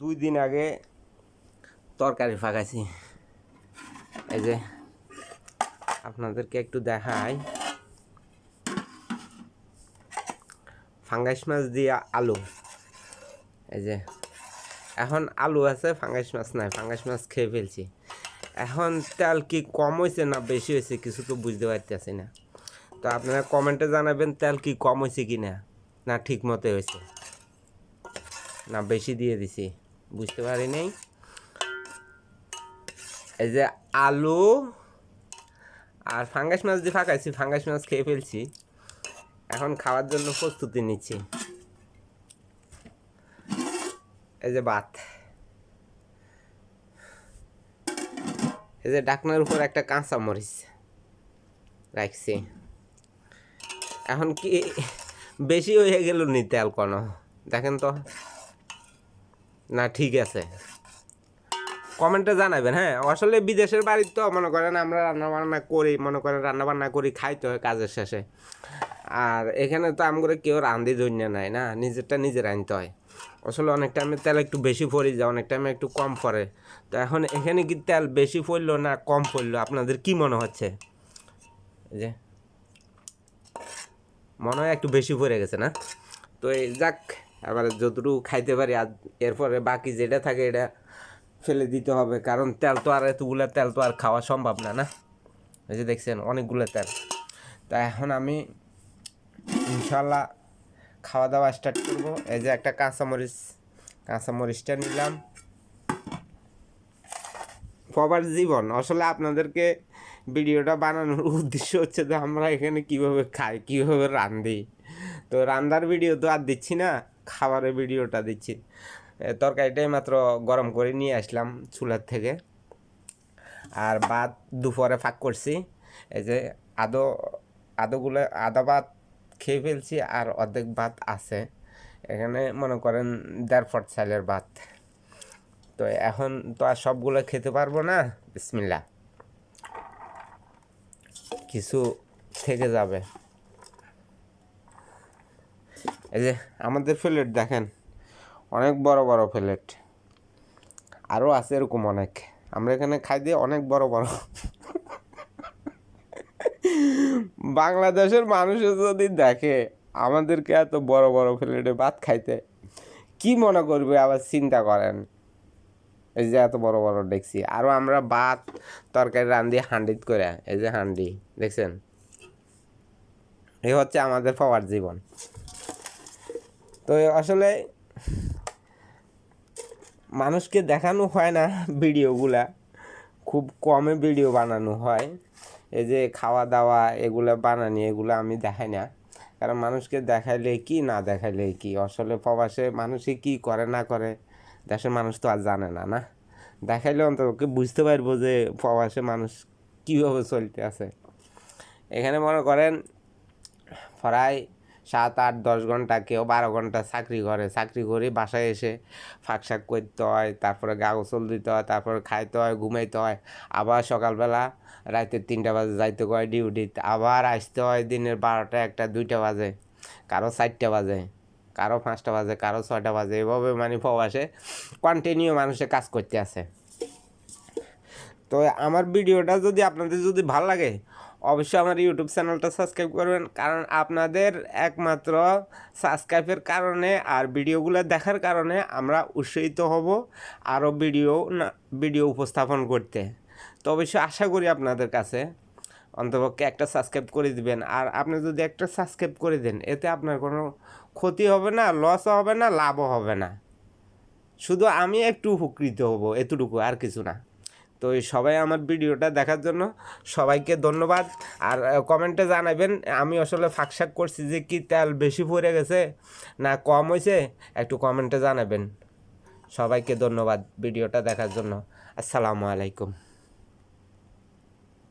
দুই দিন আগে তরকারি ফাঁকাইছি এই যে, আপনাদেরকে একটু দেখাই। ফাঙ্গাস মাছ দিয়ে আলু। এই যে, এখন আলু আছে ফাঙ্গাস মাছ নাই ফাঙ্গাস মাছ খেয়ে ফেলছি। এখন তেল কি কম হয়েছে না বেশি হয়েছে কিছু তো বুঝতে পারতেছি না। তো আপনারা কমেন্টে জানাবেন তেল কি কম হয়েছে কি না না ঠিক মতো হয়েছে না, বেশি দিয়ে দিছি। বুঝতে পারি নাই? এই যে আলু আর ফাঙ্গাস মাছ দিয়ে ফাঁকাইছি, ফাঙ্গাস মাছ খেয়ে ফেলছি। এখন খাওয়ার জন্য প্রস্তুতি নিচ্ছি। এই যে ভাত। এই যে ডাকনার উপর একটা কাঁচা মরিচ রাখছি। এখন কি বেশি হয়ে গেল নি তেল কোনো? দেখেন তো। না, ঠিক আছে। কমেন্টে জানাবেন হ্যাঁ? আসলে বিদেশের বাড়ির তো, মনে করেন আমরা রান্না বান্না করি, মনে করেন রান্না বান্না করি খাইতে হয় কাজের শেষে। আর এখানে তো আমগুলো কেউ রান্ধি ধন্য নাই, না? নিজেরটা নিজে রাঁধতে হয়। আসলে অনেক টাইমে তেল একটু বেশি পড়ে যায়, অনেক টাইমে একটু কম পড়ে। তো এখন এখানে কি তেল বেশি পড়ল না কম পড়ল? আপনাদের কি মনে হচ্ছে? যে, মনে হয় একটু বেশি পড়ে গেছে, না? তো এই যাক এবার যতটুকু খাইতে পারি, আর এরপরে বাকি যেটা থাকে এটা ফেলে দিতে হবে। কারণ তেল তো আর এতগুলো তেল তো আর খাওয়া সম্ভব না না? এই যে দেখছেন, অনেকগুলো তেল। তা এখন আমি ইনশাল্লাহ খাওয়া দাওয়া স্টার্ট করব। এই যে একটা কাঁচামরিচ, কাঁচামরিচটা নিলাম। সবার জীবন, আসলে আপনাদেরকে ভিডিওটা বানানোর উদ্দেশ্য হচ্ছে যে আমরা এখানে কীভাবে খাই, কীভাবে রান্ধি। তো রান্নার ভিডিও তো আর দিচ্ছি না। খাবারের ভিডিওটা দিচ্ছি। তরকারিটাই মাত্র গরম করে নিয়ে আসলাম চুলার থেকে। আর ভাত দুপুরে ফাঁক করছি। এই যে আদো, আদোগুলো, আদা ভাত খেয়ে ফেলছি আর অর্ধেক ভাত আছে। এখানে মনে করেন দেড় ফট চালের ভাত। তো এখন তো আর সবগুলো খেতে পারব না বিসমিল্লা কিছু থেকে যাবে। এই যে আমাদের প্লেট দেখেন, অনেক বড় বড় প্লেট আরও আছে এরকম অনেক। আমরা এখানে খাই দিয়ে অনেক বড় বড়। বাংলাদেশের মানুষ যদি দেখে আমাদেরকে এত বড় বড় প্লেটে ভাত খাইতে, কি মনে করবে? আবার চিন্তা করেন। এই যে এত বড় বড় দেখছি। আরও আমরা ভাত, তরকারি, রান্ধি হান্ডিত করে, এই যে হান্ডি, দেখছেন? এই হচ্ছে আমাদের পাওয়ার জীবন। তো আসলে মানুষকে দেখানো হয় না ভিডিওগুলা। খুব কমে ভিডিও বানানো হয়। এই যে খাওয়া দাওয়া এগুলো বানানি, এগুলো আমি দেখাই না। কারণ মানুষকে দেখাইলে কি, না দেখাইলে কি? আসলে প্রবাসে মানুষে কি করে, না করে, দেশের মানুষ তো আর জানে না না? দেখাইলে অন্তত বুঝতে পারব যে প্রবাসে মানুষ কীভাবে চলতে আছে। এখানে মনে করেন, প্রায় সাত আট দশ ঘণ্টা কেউ বারো ঘণ্টা চাকরি করে। চাকরি করে বাসায় এসে ফাঁক শাক করতে হয়, তারপরে গা গোসল দিতে হয়, তারপরে খাইতে হয়, ঘুমাইতে হয়। আবার সকালবেলা রাতে তিনটা বাজে যাইতে হয় ডিউটিতে আবার আসতে হয় দিনের বারোটা একটা দুইটা বাজে, কারও চারটা বাজে, কারও পাঁচটা বাজে, কারও ছয়টা বাজে। এভাবে মানে প্রবাসে কন্টিনিউ মানুষে কাজ করতে আছে। তো আমার ভিডিওটা যদি আপনাদের যদি ভালো লাগে অবশ্যই আমার ইউটিউব চ্যানেলটা সাবস্ক্রাইব করবেন। কারণ আপনাদের একমাত্র সাবস্ক্রাইবের কারণে আর ভিডিওগুলো দেখার কারণে আমরা উৎসাহিত হব আরও ভিডিও না, ভিডিও উপস্থাপন করতে। তো অবশ্যই আশা করি আপনাদের কাছে অন্তপক্ষে একটা সাবস্ক্রাইব করে দিবেন। আর আপনি যদি একটা সাবস্ক্রাইব করে দেন, এতে আপনার কোনো ক্ষতি হবে না লসও হবে না, লাভও হবে না। শুধু আমি একটু উপকৃত হব, এতটুকু আর কিছু না। তো সবাই আমার ভিডিওটা দেখার জন্য সবাইকে ধন্যবাদ। আর কমেন্টে জানাবেন, আমি আসলে ফাঁকশাক করছি যে কি তেল বেশি পড়ে গেছে না কম হয়েছে, একটু কমেন্টে জানাবেন। সবাইকে ধন্যবাদ ভিডিওটা দেখার জন্য। আসসালামু আলাইকুম।